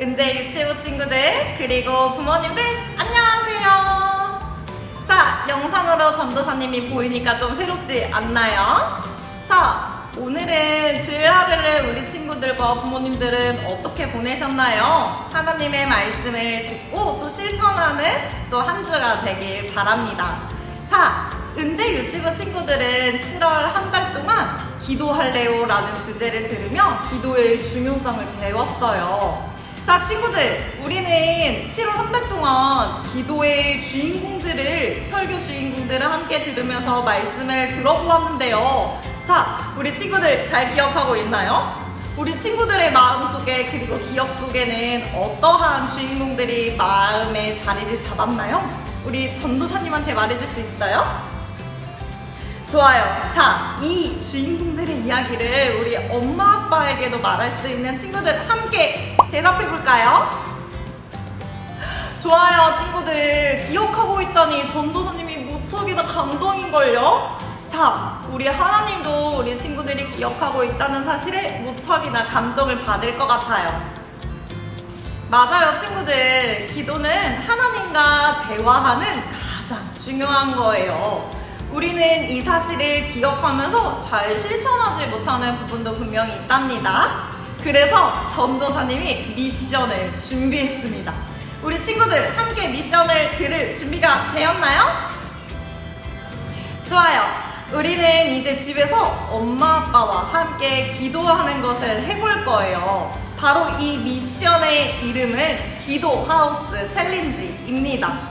은재 유치부 친구들 그리고 부모님들 안녕하세요. 자 영상으로 전도사님이 보이니까 좀 새롭지 않나요? 자 오늘은 주일 하루를 우리 친구들과 부모님들은 어떻게 보내셨나요? 하나님의 말씀을 듣고 또 실천하는 또 한 주가 되길 바랍니다. 자 은재 유치부 친구들은 7월 한 달 동안 기도할래요라는 주제를 들으며 기도의 중요성을 배웠어요. 자, 친구들, 우리는 7월 한 달 동안 기도의 주인공들을, 설교 주인공들을 함께 들으면서 말씀을 들어보았는데요. 자, 우리 친구들 잘 기억하고 있나요? 우리 친구들의 마음 속에 그리고 기억 속에는 어떠한 주인공들이 마음의 자리를 잡았나요? 우리 전도사님한테 말해줄 수 있어요? 좋아요. 자, 이 주인공들의 이야기를 우리 엄마 아빠에게도 말할 수 있는 친구들 함께 대답해 볼까요? 좋아요, 친구들. 기억하고 있다니 전도사님이 무척이나 감동인걸요? 자, 우리 하나님도 우리 친구들이 기억하고 있다는 사실에 무척이나 감동을 받을 것 같아요. 맞아요, 친구들. 기도는 하나님과 대화하는 가장 중요한 거예요. 우리는 이 사실을 기억하면서 잘 실천하지 못하는 부분도 분명히 있답니다. 그래서 전도사님이 미션을 준비했습니다. 우리 친구들 함께 미션을 들을 준비가 되었나요? 좋아요. 우리는 이제 집에서 엄마 아빠와 함께 기도하는 것을 해볼 거예요. 바로 이 미션의 이름은 기도 하우스 챌린지입니다.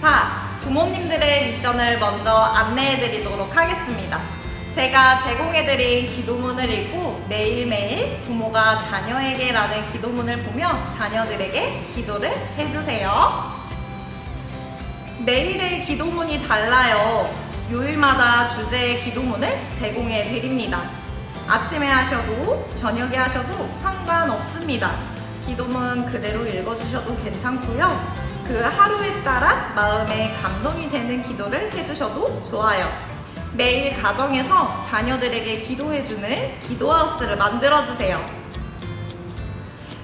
자, 부모님들의 미션을 먼저 안내해 드리도록 하겠습니다. 제가 제공해드린 기도문을 읽고 매일매일 부모가 자녀에게 라는 기도문을 보며 자녀들에게 기도를 해주세요. 매일의 기도문이 달라요. 요일마다 주제의 기도문을 제공해 드립니다. 아침에 하셔도 저녁에 하셔도 상관없습니다. 기도문 그대로 읽어주셔도 괜찮고요. 그 하루에 따라 마음에 감동이 되는 기도를 해주셔도 좋아요. 매일 가정에서 자녀들에게 기도해주는 기도하우스를 만들어주세요.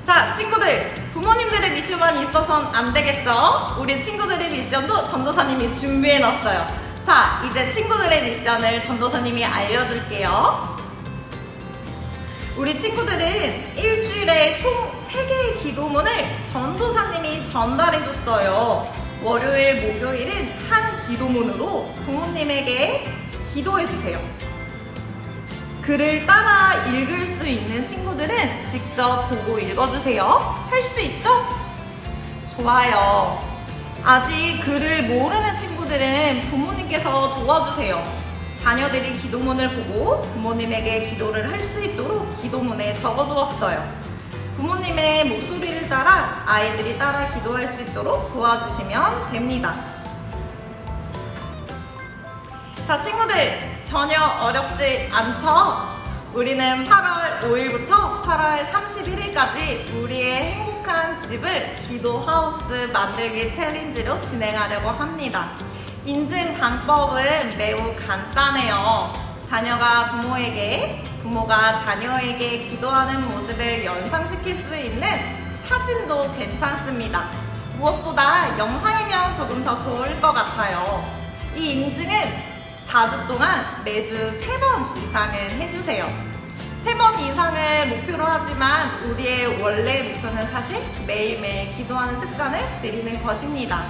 자, 친구들, 부모님들의 미션만 있어선 안 되겠죠? 우리 친구들의 미션도 전도사님이 준비해놨어요. 자, 이제 친구들의 미션을 전도사님이 알려줄게요. 우리 친구들은 일주일에 총 3개의 기도문을 전도사님이 전달해줬어요. 월요일, 목요일은 한 기도문으로 부모님에게 기도해주세요. 글을 따라 읽을 수 있는 친구들은 직접 보고 읽어주세요. 할 수 있죠? 좋아요. 아직 글을 모르는 친구들은 부모님께서 도와주세요. 자녀들이 기도문을 보고 부모님에게 기도를 할 수 있도록 기도문에 적어두었어요. 부모님의 목소리를 따라 아이들이 따라 기도할 수 있도록 도와주시면 됩니다. 자, 친구들, 전혀 어렵지 않죠? 우리는 8월 5일부터 8월 31일까지 우리의 행복한 집을 기도하우스 만들기 챌린지로 진행하려고 합니다. 인증 방법은 매우 간단해요. 자녀가 부모에게, 부모가 자녀에게 기도하는 모습을 연상시킬 수 있는 사진도 괜찮습니다. 무엇보다 영상이면 조금 더 좋을 것 같아요. 이 인증은 4주 동안 매주 3번 이상은 해주세요. 3번 이상을 목표로 하지만 우리의 원래 목표는 사실 매일매일 기도하는 습관을 들이는 것입니다.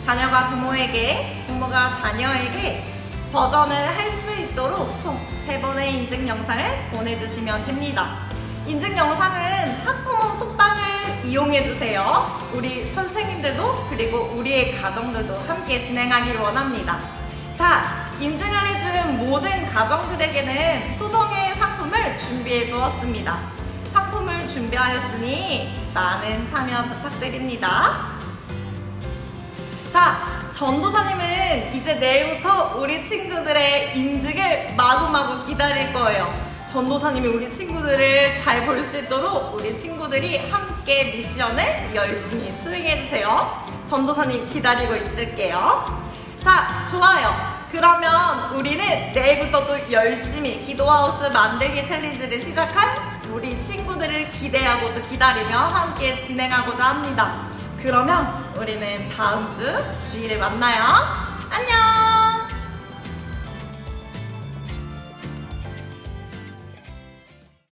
자녀가 부모에게, 부모가 자녀에게 버전을 할 수 있도록 총 3번의 인증 영상을 보내주시면 됩니다. 인증 영상은 학부모 톡방을 이용해주세요. 우리 선생님들도 그리고 우리의 가정들도 함께 진행하길 원합니다. 자, 인증을 해준 모든 가정들에게는 소정의 상품을 준비해 두었습니다. 상품을 준비하였으니 많은 참여 부탁드립니다. 자, 전도사님은 이제 내일부터 우리 친구들의 인증을 마구마구 기다릴 거예요. 전도사님이 우리 친구들을 잘 볼 수 있도록 우리 친구들이 함께 미션을 열심히 수행해주세요. 전도사님 기다리고 있을게요. 자, 좋아요. 그러면 우리는 내일부터 또 열심히 기도하우스 만들기 챌린지를 시작할 우리 친구들을 기대하고 또 기다리며 함께 진행하고자 합니다. 그러면 우리는 다음 주 주일에 만나요. 안녕!